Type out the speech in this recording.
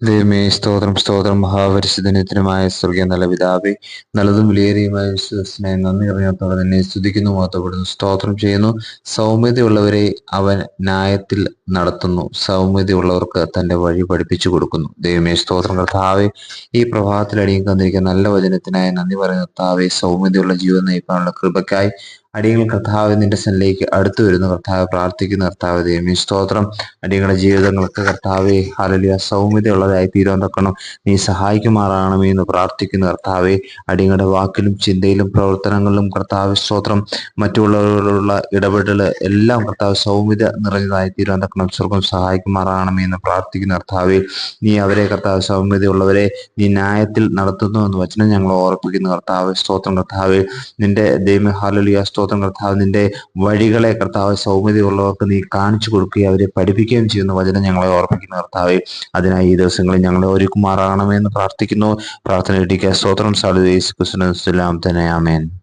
ദൈവമേ സ്തോത്രം സ്തോത്രം. മഹാപരിശുദ്ധനത്തിനുമായ സ്വർഗീയ നല്ല പിതാവെ നല്ലതും വിലയേറിയുമായ വിശ്വസനെ നന്ദി അറിയാത്തോടെ തന്നെ സ്തുതിക്കുന്നു മാത്രപ്പെടുന്നു സ്തോത്രം ചെയ്യുന്നു. സൗമ്യതയുള്ളവരെ അവൻ ന്യായത്തിൽ നടത്തുന്നു. സൗമ്യതയുള്ളവർക്ക് തന്റെ വഴി പഠിപ്പിച്ചു കൊടുക്കുന്നു. ദൈവമേ സ്തോത്രം. കർത്താവെ ഈ പ്രഭാതത്തിൽ അടിയും തന്നിരിക്കുന്ന നല്ല വചനത്തിനായി നന്ദി പറയുന്ന. കർത്താവെ സൗമ്യതയുള്ള ജീവിതം നയിക്കാനുള്ള കൃപയ്ക്കായി അടിയങ്ങൾ കർത്താവ് നിന്റെ സന്നിലേക്ക് അടുത്തു വരുന്നു. കർത്താവ് പ്രാർത്ഥിക്കുന്ന. കർത്താവ് ദൈവമേ സ്തോത്രം. അടിയങ്ങളുടെ ജീവിതങ്ങൾക്ക് കർത്താവെ ഹാലലിയ സൗമ്യതയുള്ളതായി തീരാൻ തക്കണം നീ സഹായിക്കുമാറാണമേ എന്ന് പ്രാർത്ഥിക്കുന്ന. കർത്താവെ അടിയങ്ങളുടെ വാക്കിലും ചിന്തയിലും പ്രവർത്തനങ്ങളിലും കർത്താവ് സ്തോത്രം. മറ്റുള്ളവരോടുള്ള ഇടപെടൽ എല്ലാം കർത്താവ് സൗമ്യത നിറഞ്ഞതായി തീരാൻ തക്കണം സ്വർഗം സഹായിക്കുമാറാണമേ എന്ന് പ്രാർത്ഥിക്കുന്ന. കർത്താവെ നീ അവരെ കർത്താവ് സൗമ്യതയുള്ളവരെ നീ ന്യായത്തിൽ നടത്തുന്നു എന്ന് വചനം ഞങ്ങൾ ഓർപ്പിക്കുന്ന. കർത്താവ് സ്തോത്രം. കർത്താവെ നിന്റെ ദൈവ ഹാലലിയ സ്തോത്രം. കർത്താവ് നിന്റെ വഴികളെ കർത്താവ് സൗമ്യതയുള്ളവർക്ക് നീ കാണിച്ചു കൊടുക്കുകയും അവരെ പഠിപ്പിക്കുകയും ചെയ്യുന്ന വചനം ഞങ്ങളെ ഓർപ്പിക്കുന്ന കർത്താവ്. അതിനായി ഈ ദിവസങ്ങളിൽ ഞങ്ങളെ ഒരുക്കുമാറാകണമെന്ന് പ്രാർത്ഥിക്കുന്നു. പ്രാർത്ഥന കിട്ടിക്കുക സ്തോത്രം. സാധു യേശു ക്രിസ്തുവിനെ തന്നെ ആമേൻ.